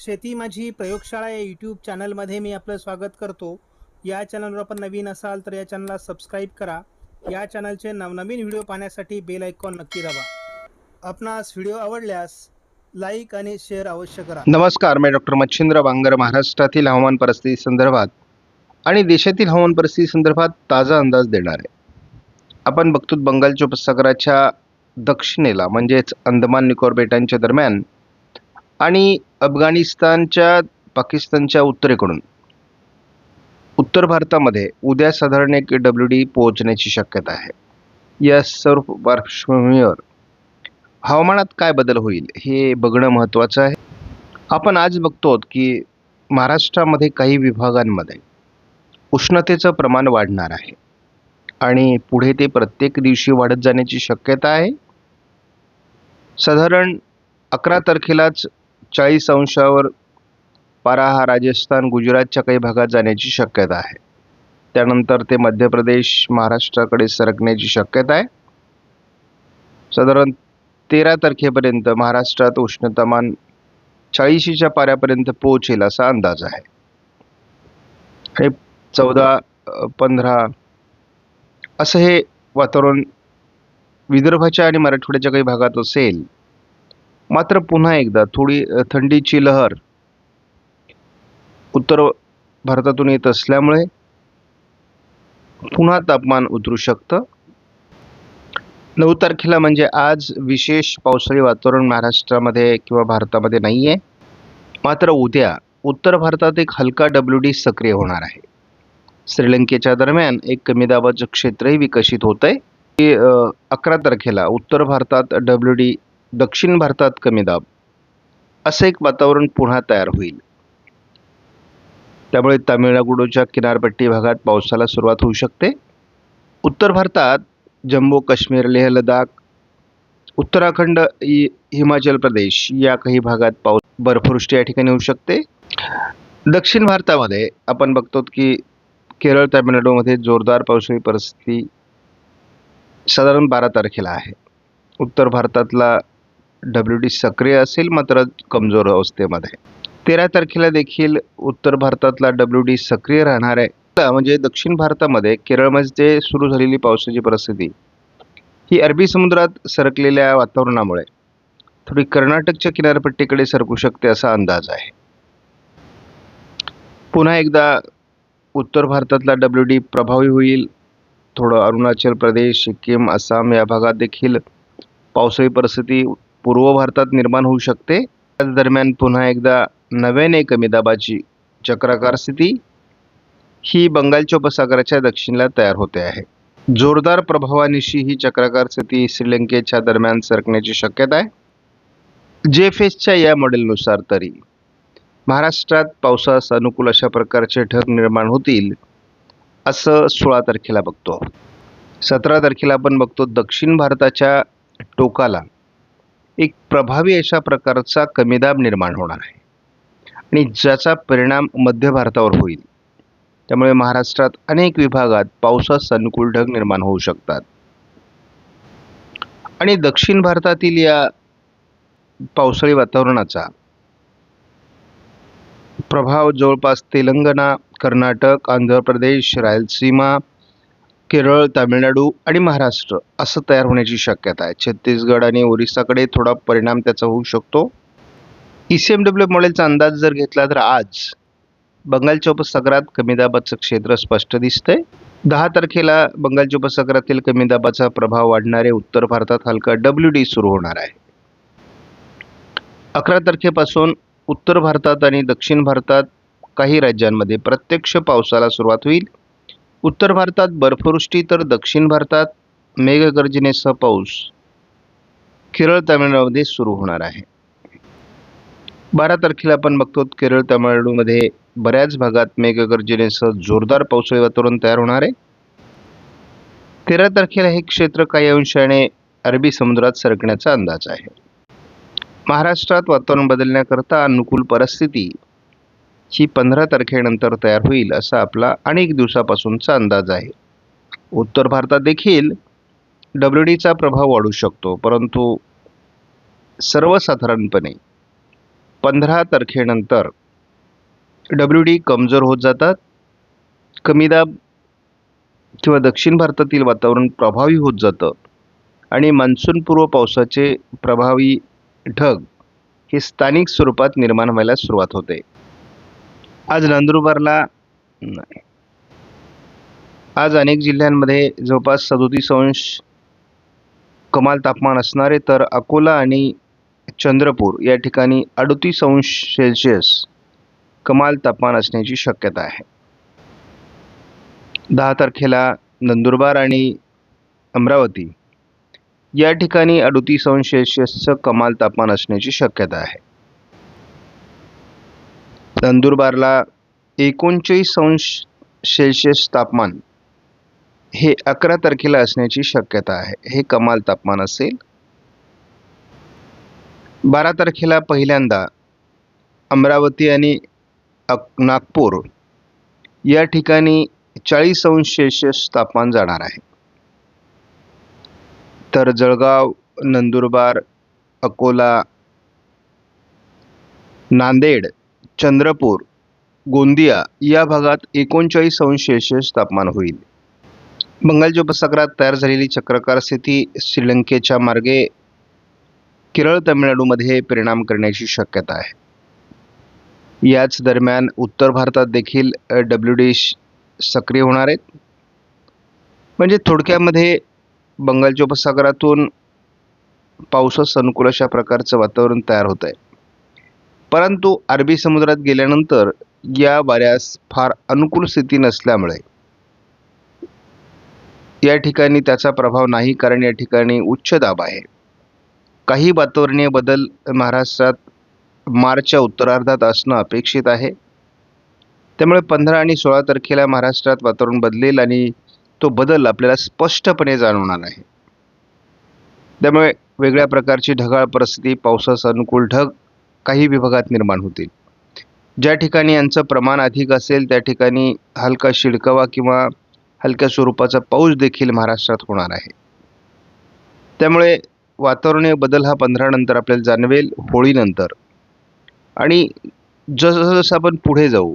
शेती माझी प्रयोगशाळा या यूट्यूब चॅनलमध्ये मी आपलं स्वागत करतो. या चॅनलवर आपण नवीन असाल तर या चॅनलला सबस्क्राईब करा. या चॅनलचे नवनवीन व्हिडिओ पाहण्यासाठी बेल आयकॉन नक्की दाबा. आपणास व्हिडिओ आवडल्यास लाईक आणि शेअर अवश्य करा. नमस्कार मी डॉक्टर मच्छिंद्र बांगर महाराष्ट्रातील हवामान परिस्थिती संदर्भात आणि देशातील हवामान परिस्थिती संदर्भात ताजा अंदाज देणार. आहे आपण बघतो बंगालच्या उपसागराच्या दक्षिणेला म्हणजेच अंदमान निकोबार बेटांच्या दरम्यान आणि अफगाणिस्तानच्या पाकिस्तानच्या उत्तरेकडून. उत्तर भारतामध्ये उद्या साधारण एक डब्ल्यू डी पोहोचण्याची शक्यता आहे. या सर्व पार्श्वभूमीवर हवामानात काय बदल होईल हे बघणं महत्त्वाचं आहे. आपण आज बघतो की महाराष्ट्रामध्ये काही विभागांमध्ये उष्णतेचं प्रमाण वाढणार आहे. आणि पुढे ते प्रत्येक दिवशी वाढत जाण्याची शक्यता आहे. साधारण अकरा तारखेलाच चाळीस अंशावर पारा हा राजस्थान गुजरातच्या काही भागात जाण्याची शक्यता आहे. त्यानंतर ते मध्य प्रदेश महाराष्ट्राकडे सरकण्याची शक्यता आहे. साधारण तेरा तारखेपर्यंत महाराष्ट्रात उष्णतामान चाळीशीच्या पाऱ्यापर्यंत पोहोचेल असा अंदाज आहे. हे चौदा पंधरा असं हे वातावरण विदर्भाच्या आणि मराठवाड्याच्या काही भागात असेल मात्र पुन्हा एकदा थोडी थंडीची लहर उत्तर भारतातून येत असल्यामुळे पुन्हा तापमान उतरू शकतं. नऊ तारखेला म्हणजे आज विशेष पावसाळी वातावरण महाराष्ट्रामध्ये किंवा भारतामध्ये नाही आहे मात्र उद्या उत्तर भारतात एक हलका डब्ल्यू डी सक्रिय होणार आहे. श्रीलंकेच्या दरम्यान एक कमी दाबाचं क्षेत्रही विकसित होत आहे की अकरा तारखेला उत्तर भारतात डब्ल्यू डी दक्षिण भारतात कमी दाब. असं एक वातावरण पुन्हा तयार होईल. त्यामुळे तामिळनाडूच्या किनारपट्टी भागात पावसाला सुरुवात होऊ शकते. उत्तर भारतात जम्मू काश्मीर लेह लडाख उत्तराखंड हिमाचल प्रदेश या काही भागात पाऊस बर्फवृष्टी या ठिकाणी होऊ शकते. दक्षिण भारतामध्ये आपण बघतो की केरळ तामिळनाडूमध्ये जोरदार पावसाळी परिस्थिती साधारण बारा तारखेला आहे. उत्तर भारतातला डब्ल्यू डी सक्रिय असेल मात्र कमजोर अवस्थेमध्ये. तेरा तारखेला देखील उत्तर भारतातला डब्ल्यू डी सक्रिय राहणार आहे. म्हणजे दक्षिण भारतामध्ये केरळमध्ये सुरू झालेली पावसाची परिस्थिती ही अरबी समुद्रात सरकलेल्या वातावरणामुळे थोडी कर्नाटकच्या किनारपट्टीकडे सरकू शकते असा अंदाज आहे. पुन्हा एकदा उत्तर भारतातला डब्ल्यू डी प्रभावी होईल. थोडं अरुणाचल प्रदेश सिक्कीम आसाम या भागात देखील पावसाळी परिस्थिती पूर्व भारतात निर्माण होऊ शकते. त्याच दरम्यान पुन्हा एकदा नव्याने कमी दाबाची चक्राकार स्थिती ही बंगालच्या उपसागराच्या दक्षिणेला तयार होते आहे. जोरदार प्रभावानिशी ही चक्राकार स्थिती श्रीलंकेच्या दरम्यान सरकण्याची शक्यता आहे. जे एफ एसच्या या मॉडेलनुसार तरी महाराष्ट्रात पावसास अनुकूल अशा प्रकारचे ढग निर्माण होतील असं सोळा तारखेला बघतो. सतरा तारखेला आपण बघतो दक्षिण भारताच्या टोकाला एक प्रभावी अशा प्रकारचा कमीदाब निर्माण होणार आहे. आणि ज्याचा परिणाम मध्य भारतावर होईल. त्यामुळे महाराष्ट्रात अनेक विभागात पावसास अनुकूल ढग निर्माण होऊ शकतात. आणि दक्षिण भारतातील या पावसाळी वातावरणाचा प्रभाव जवळपास तेलंगणा कर्नाटक आंध्र प्रदेश रायलसीमा केरळ तामिळनाडू आणि महाराष्ट्र असं तयार होण्याची शक्यता आहे. छत्तीसगड आणि ओरिसाकडे थोडा परिणाम त्याचा होऊ शकतो. ई सी एम डब्ल्यू मॉडेलचा अंदाज जर घेतला तर आज बंगालच्या उपसागरात कमी दाबाचं क्षेत्र स्पष्ट दिसतंय. दहा तारखेला बंगालच्या उपसागरातील कमी दाबाचा प्रभाव वाढणारे उत्तर भारतात हलका डब्ल्यू डी सुरू होणार आहे. अकरा तारखेपासून उत्तर भारतात आणि दक्षिण भारतात काही राज्यांमध्ये प्रत्यक्ष पावसाला सुरुवात होईल. उत्तर भारतात बर्फवृष्टी तर दक्षिण भारतात मेघगर्जनेसह पाऊस. केरळ तामिळनाडूमध्ये सुरू होणार आहे. बारा तारखेला आपण बघतो केरळ तामिळनाडूमध्ये बऱ्याच भागात मेघगर्जनेसह जोरदार पावसाळी वातावरण तयार होणार आहे. तेरा तारखेला हे क्षेत्र काही अंशाने अरबी समुद्रात सरकण्याचा अंदाज आहे. महाराष्ट्रात वातावरण बदलण्याकरता अनुकूल परिस्थिती ही पंधरा तारखेनंतर तयार होईल असा आपला अनेक दिवसापासूनचा अंदाज आहे. उत्तर भारतात देखील डब्ल्यू डीचा प्रभाव वाढू शकतो परंतु सर्वसाधारणपणे पंधरा तारखेनंतर डब्ल्यू डी कमजोर होत जातात. कमी दाब किंवा दक्षिण भारतातील वातावरण प्रभावी होत जातं आणि मान्सूनपूर्व पावसाचे प्रभावी ढग हे स्थानिक स्वरूपात निर्माण व्हायला सुरुवात होते. आज नंदुरबारला नाही. आज अनेक जिल्ह्यांमध्ये जवळपास सदोतीस अंश कमाल तापमान असणारे तर अकोला आणि चंद्रपूर या ठिकाणी अडतीस अंश सेल्सिअस कमाल तापमान असण्याची शक्यता आहे. दहा तारखेला नंदुरबार आणि अमरावती या ठिकाणी अडतीस अंश सेल्सिअसचं कमाल तापमान असण्याची शक्यता आहे. नंदुरबारला एकोणचाळीस अंश सेल्शियस तापमान हे अकरा तारखेला असण्याची शक्यता आहे. हे कमाल तापमान असेल. बारा तारखेला पहिल्यांदा अमरावती आणि अक- नागपूर या ठिकाणी चाळीस अंश सेल्शियस तापमान जाणार आहे. तर जळगाव नंदुरबार अकोला नांदेड चंद्रपूर गोंदिया या भागात एकोणचाळीस अंश सेल्सिअस तापमान होईल. बंगालच्या उपसागरात तयार झालेली चक्रकार स्थिती श्रीलंकेच्या मार्गे केरळ तमिळनाडूमध्ये परिणाम करण्याची शक्यता आहे. याच दरम्यान उत्तर भारतात देखील डब्ल्यू डी सक्रिय होणार आहेत. म्हणजे थोडक्यामध्ये बंगालच्या उपसागरातून पावसास अनुकूल अशा प्रकारचं वातावरण तयार होत आहे परंतु अरबी समुद्रात गेल्यानंतर या वाऱ्यास फार अनुकूल स्थिती नसल्यामुळे. या ठिकाणी त्याचा प्रभाव नाही कारण या ठिकाणी उच्च दाब आहे. काही वातावरणीय बदल महाराष्ट्रात मार्चच्या उत्तरार्धात असणं अपेक्षित आहे. त्यामुळे पंधरा आणि सोळा तारखेला महाराष्ट्रात वातावरण बदलेल आणि तो बदल आपल्याला स्पष्टपणे जाणवणार आहे. त्यामुळे वेगळ्या प्रकारची ढगाळ परिस्थिती पावसास अनुकूल ढग काही विभागात निर्माण होतील. ज्या ठिकाणी यांचं प्रमाण अधिक असेल त्या ठिकाणी हलका शिडकावा किंवा हलक्या स्वरूपाचा पाऊस देखील महाराष्ट्रात होणार आहे. त्यामुळे वातावरणीय बदल हा पंधरानंतर आपल्याला जाणवेल होळीनंतर आणि जसं जसं आपण पुढे जाऊ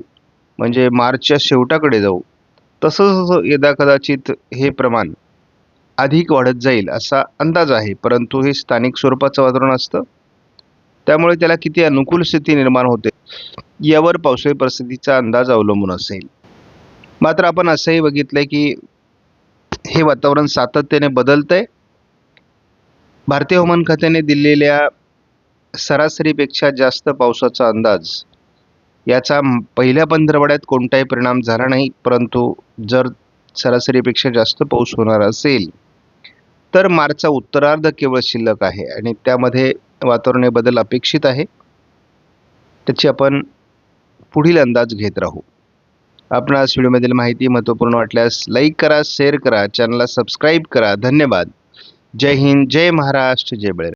म्हणजे मार्चच्या शेवटाकडे जाऊ तसं जसं यदा कदाचित हे प्रमाण अधिक वाढत जाईल असा अंदाज आहे परंतु हे स्थानिक स्वरूपाचं वातावरण असतं. त्यामुळे त्याला किती अनुकूल स्थिती निर्माण होते यावर पावसाळी परिस्थितीचा अंदाज अवलंबून असेल. मात्र आपण असंही बघितलं की हे वातावरण सातत्याने बदलतंय. भारतीय हवामान खात्याने दिलेल्या सरासरीपेक्षा जास्त पावसाचा अंदाज याचा पहिल्या पंधरवड्यात कोणताही परिणाम झाला नाही परंतु जर सरासरीपेक्षा जास्त पाऊस होणार असेल तर मार्चचा उत्तरार्ध केवळ शिल्लक आहे आणि त्यामध्ये वातावरणीय बदल अपेक्षित आहे. त्याची आपण पुढील अंदाज घेत राहू. आपणास व्हिडिओमधील माहिती महत्त्वपूर्ण वाटल्यास लाईक करा शेअर करा चॅनलला सबस्क्राईब करा. धन्यवाद. जय हिंद जय महाराष्ट्र जय बळे